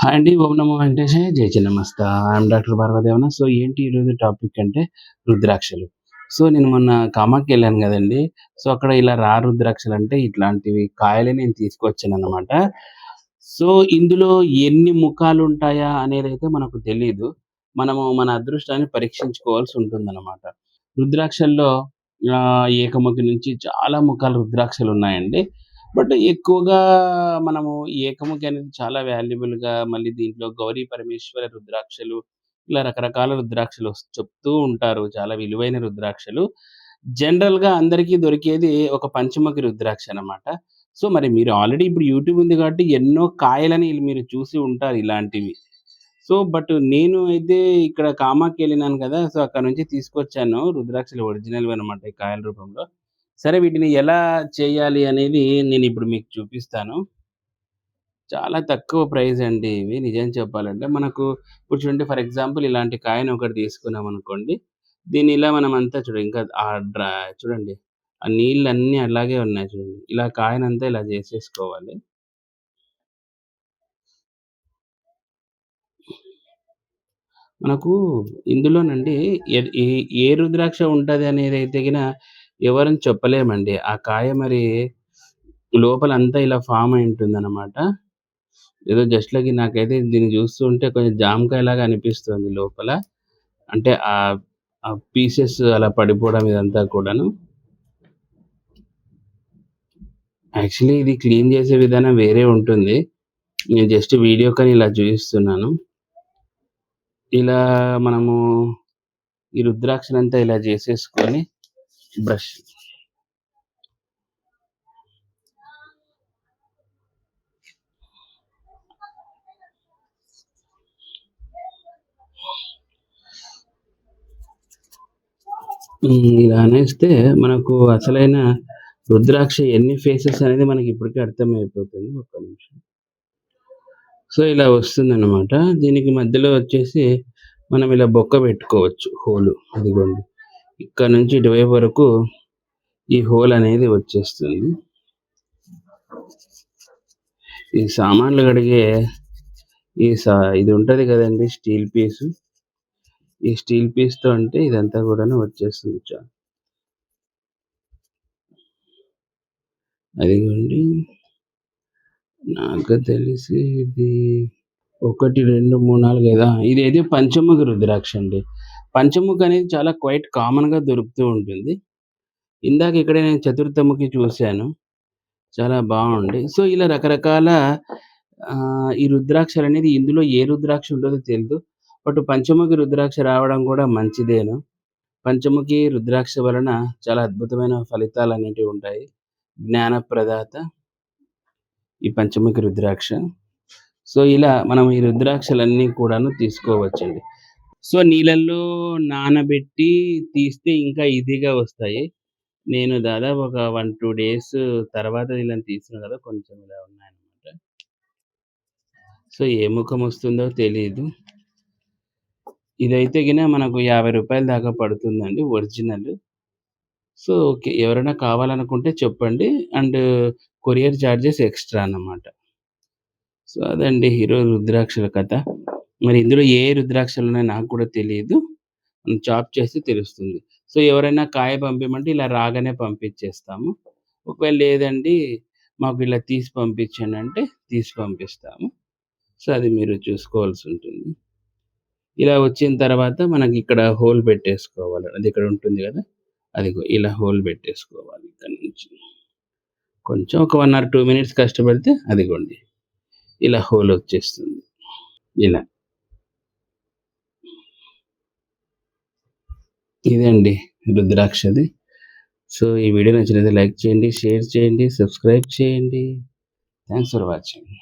Hi అండి. ఓం నమో వెంకటేశాయ. జై Chinnamasta. I'm doctor Bhargavadevana. So, ఏంటి ఈరోజు టాపిక్ అంటే రుద్రాక్షలు. సో, నేను మొన్న కామాకి వెళ్ళాను కదండి సో, అక్కడ ఇలా రా రుద్రాక్షలు అంటే ఇట్లాంటివి కాయలే నేను తీసుకొచ్చాను అనమాట సో, ఇందులో ఎన్ని ముఖాలు ఉంటాయా అనేది అయితే మనకు తెలియదు మనము మన అదృష్టాన్ని పరీక్షించుకోవాల్సి ఉంటుందనమాట. రుద్రాక్షల్లో ఏకముఖి నుంచి చాలా ముఖాలు రుద్రాక్షలు ఉన్నాయండి బట్ ఎక్కువగా మనము ఏకముఖి అనేది చాలా వాల్యుబుల్‌గా మళ్ళీ దీంట్లో గౌరీ పరమేశ్వర రుద్రాక్షలు, ఇలా రకరకాల రుద్రాక్షలు చెప్తూ ఉంటారు. చాలా విలువైన రుద్రాక్షలు. జనరల్‌గా అందరికీ దొరికేది ఒక పంచముఖి రుద్రాక్ష అనమాట. సో, మరి మీరు ఆల్రెడీ ఇప్పుడు యూట్యూబ్ ఉంది కాబట్టి ఎన్నో కాయలని మీరు చూసి ఉంటారు ఇలాంటివి. సో, బట్ నేను అయితే ఇక్కడ కామాకి వెళ్ళినాను కదా! సో, అక్కడ నుంచి తీసుకొచ్చాను రుద్రాక్షలు ఒరిజినల్ అనమాట ఈ కాయల రూపంలో. సరే వీటిని ఎలా చేయాలి అనేది నేను ఇప్పుడు మీకు చూపిస్తాను. చాలా తక్కువ ప్రైస్ అండి ఇవి నిజం చెప్పాలంటే. మనకు ఇప్పుడు చూడండి ఫర్ ఎగ్జాంపుల్ ఇలాంటి కాయను ఒకటి తీసుకున్నామనుకోండి. దీన్ని ఇలా మనం అంతా చూడండి ఇంకా ఆ డ్రా చూడండి. ఆ నీళ్ళు అన్నీ అలాగే ఉన్నాయి చూడండి. ఇలా కాయనంతా ఇలా చేసేసుకోవాలి. మనకు ఇందులోనండి ఏ ఏ రుద్రాక్ష ఉంటుంది అనేది అయితే ఎవరని చెప్పలేమండి. ఆ కాయ మరి లోపలంతా ఇలా ఫామ్ అయి ఉంటుందనమాట. ఏదో జస్ట్ లకి నాకైతే దీన్ని చూస్తుంటే కొంచెం జామకాయలాగా అనిపిస్తుంది లోపల. అంటే ఆ పీసెస్ అలా పడిపోవడం ఇదంతా కూడాను. యాక్చువల్లీ ఇది క్లీన్ చేసే విధానం వేరే ఉంటుంది. నేను జస్ట్ వీడియో కానీ ఇలా చూపిస్తున్నాను ఇలా మనము ఈ రుద్రాక్షనంతా ఇలా చేసేసుకొని బ్రష్ ఇలా అనేస్తే మనకు అసలైన రుద్రాక్ష ఎన్ని ఫేసెస్ అనేది మనకి ఇప్పటికే అర్థమైపోతుంది. ఒక్క నిమిషం. సో, ఇలా వస్తుందనమాట. దీనికి మధ్యలో వచ్చేసి మనం ఇలా బొక్క పెట్టుకోవచ్చు హోలు. అదిగోండి. ఇక్కడ నుంచి ఇటువైపు వరకు ఈ హోల్ అనేది వచ్చేస్తుంది. ఈ సామాన్లు కడిగే ఈ సా ఇది ఉంటది కదండి స్టీల్ పీసు. ఈ స్టీల్ పీస్‌తో అంటే ఇదంతా కూడా వచ్చేస్తుంది చ అదిగోండి. నాకు తెలిసి ఇది ఒకటి రెండు మూడు నాలుగు ఐదా ఇది అయితే పంచముఖ రుద్రాక్ష అండి. పంచముఖి అనేది చాలా క్వైట్ కామన్‌గా దొరుకుతూ ఉంటుంది. ఇందాక ఇక్కడ నేను చతుర్థముఖి చూసాను. చాలా బాగుంది సో, ఇలా రకరకాల ఈ ఈ రుద్రాక్షలనేది ఇందులో ఏ రుద్రాక్ష ఉండదో తెలియదు బట్ పంచముఖి రుద్రాక్ష రావడం కూడా మంచిదేను. పంచముఖి రుద్రాక్ష వలన చాలా అద్భుతమైన ఫలితాలు అనేటివి ఉంటాయి. జ్ఞానప్రదాత ఈ పంచముఖి రుద్రాక్ష. సో, ఇలా మనం ఈ రుద్రాక్షలన్నీ కూడాను తీసుకోవచ్చండి. సో, నీళ్ళల్లో నానబెట్టి తీస్తే ఇంకా ఈజీగా వస్తాయి. నేను దాదాపు ఒక 1, 2 డేస్ తర్వాత వీళ్ళని తీసిన కదా! కొంచెం ఇలా ఉన్నాయన్నమాట. సో, ఏ ముఖం వస్తుందో తెలియదు ఇదైతే గిన మనకు యాభై రూపాయల దాకా పడుతుందండి ఒరిజినల్. So, okay. ఎవరైనా కావాలనుకుంటే చెప్పండి. అండ్ కొరియర్ చార్జెస్ ఎక్స్‌ట్రా అన్నమాట. సో, అదండి హీరో రుద్రాక్షల కథ. మరి ఇందులో ఏ రుద్రాక్షలు ఉన్నాయో నాకు కూడా తెలియదు చాప్ చేస్తే తెలుస్తుంది. సో, ఎవరైనా కాయ పంపించమంటే ఇలా రాగానే పంపించేస్తాము. ఒకవేళ లేదండి మాకు ఇలా తీసి పంపించండి అంటే తీసి పంపిస్తాము. సో, అది మీరు చూసుకోవాల్సి ఉంటుంది. ఇలా వచ్చిన తర్వాత మనకి ఇక్కడ హోల్ పెట్టేసుకోవాలి. అది ఇక్కడ ఉంటుంది కదా! అదిగో ఇలా హోల్ పెట్టేసుకోవాలి ఇక్కడ నుంచి. కొంచెం ఒక వన్ ఆర్ టూ మినిట్స్ కష్టపడితే అదిగోండి. ఇలా హోల్ వచ్చేస్తుంది. ఇలా. ఇదండి రుద్రాక్షది. సో, ఈ వీడియో నచ్చినది లైక్ చేయండి, షేర్ చేయండి, సబ్స్క్రైబ్ చేయండి. Thanks for watching.